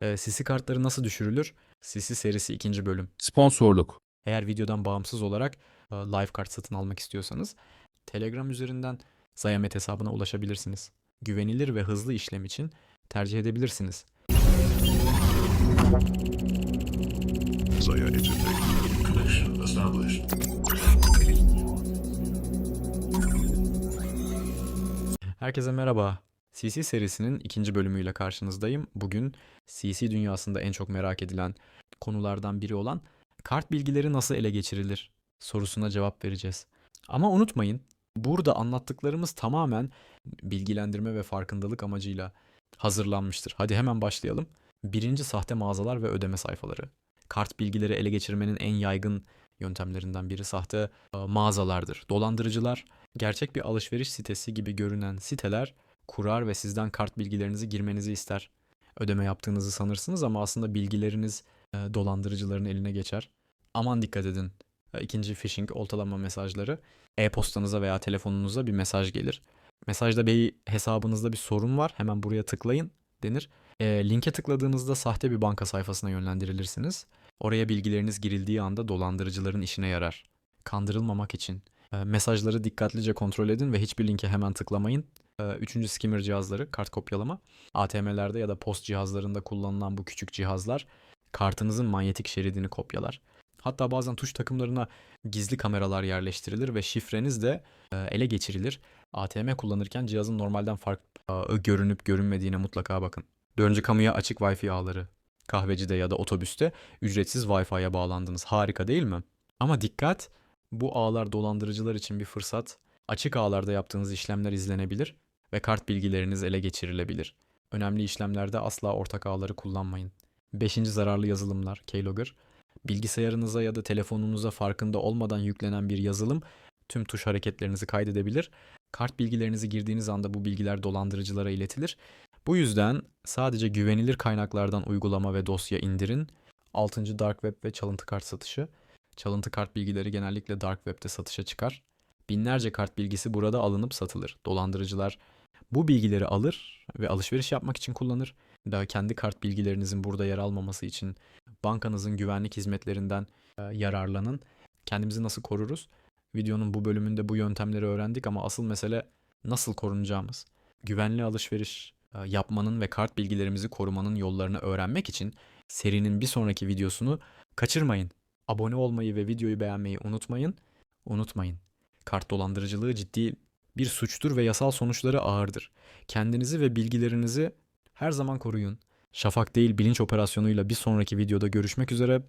Ee, CC kartları nasıl düşürülür? CC serisi ikinci bölüm. Sponsorluk. Eğer videodan bağımsız olarak e, live kart satın almak istiyorsanız Telegram üzerinden Zayamet hesabına ulaşabilirsiniz. Güvenilir ve hızlı işlem için tercih edebilirsiniz. Zaya. Herkese merhaba. CC serisinin ikinci bölümüyle karşınızdayım. Bugün CC dünyasında en çok merak edilen konulardan biri olan kart bilgileri nasıl ele geçirilir sorusuna cevap vereceğiz. Ama unutmayın, burada anlattıklarımız tamamen bilgilendirme ve farkındalık amacıyla hazırlanmıştır. Hadi hemen başlayalım. Birinci sahte mağazalar ve ödeme sayfaları. Kart bilgileri ele geçirmenin en yaygın yöntemlerinden biri sahte e, mağazalardır. Dolandırıcılar gerçek bir alışveriş sitesi gibi görünen siteler kurar ve sizden kart bilgilerinizi girmenizi ister. Ödeme yaptığınızı sanırsınız ama aslında bilgileriniz e, dolandırıcıların eline geçer. Aman dikkat edin. E, İkinci phishing, oltalama mesajları. E-postanıza veya telefonunuza bir mesaj gelir. Mesajda bir hesabınızda bir sorun var. Hemen buraya tıklayın denir. E, linke tıkladığınızda sahte bir banka sayfasına yönlendirilirsiniz. Oraya bilgileriniz girildiği anda dolandırıcıların işine yarar. Kandırılmamak için e, mesajları dikkatlice kontrol edin ve hiçbir linke hemen tıklamayın. E, Üçüncü skimmer cihazları, kart kopyalama. ATM'lerde ya da post cihazlarında kullanılan bu küçük cihazlar kartınızın manyetik şeridini kopyalar. Hatta bazen tuş takımlarına gizli kameralar yerleştirilir ve şifreniz de e, ele geçirilir. ATM kullanırken cihazın normalden farklı görünüp görünmediğine mutlaka bakın. Dördüncü kamuya açık Wi-Fi ağları. Kahvecide ya da otobüste ücretsiz Wi-Fi'ye bağlandınız. Harika değil mi? Ama dikkat, bu ağlar dolandırıcılar için bir fırsat. Açık ağlarda yaptığınız işlemler izlenebilir ve kart bilgileriniz ele geçirilebilir. Önemli işlemlerde asla ortak ağları kullanmayın. Beşinci zararlı yazılımlar, keylogger. Bilgisayarınıza ya da telefonunuza farkında olmadan yüklenen bir yazılım tüm tuş hareketlerinizi kaydedebilir. Kart bilgilerinizi girdiğiniz anda bu bilgiler dolandırıcılara iletilir. Bu yüzden sadece güvenilir kaynaklardan uygulama ve dosya indirin. 6. Dark Web ve çalıntı kart satışı. Çalıntı kart bilgileri genellikle Dark Web'de satışa çıkar. Binlerce kart bilgisi burada alınıp satılır. Dolandırıcılar bu bilgileri alır ve alışveriş yapmak için kullanır. Daha kendi kart bilgilerinizin burada yer almaması için bankanızın güvenlik hizmetlerinden e, yararlanın. Kendimizi nasıl koruruz? Videonun bu bölümünde bu yöntemleri öğrendik ama asıl mesele nasıl korunacağımız. Güvenli alışveriş e, yapmanın ve kart bilgilerimizi korumanın yollarını öğrenmek için serinin bir sonraki videosunu kaçırmayın. Abone olmayı ve videoyu beğenmeyi unutmayın. Unutmayın. Kart dolandırıcılığı ciddi bir suçtur ve yasal sonuçları ağırdır. Kendinizi ve bilgilerinizi her zaman koruyun. Şafak değil bilinç operasyonuyla bir sonraki videoda görüşmek üzere.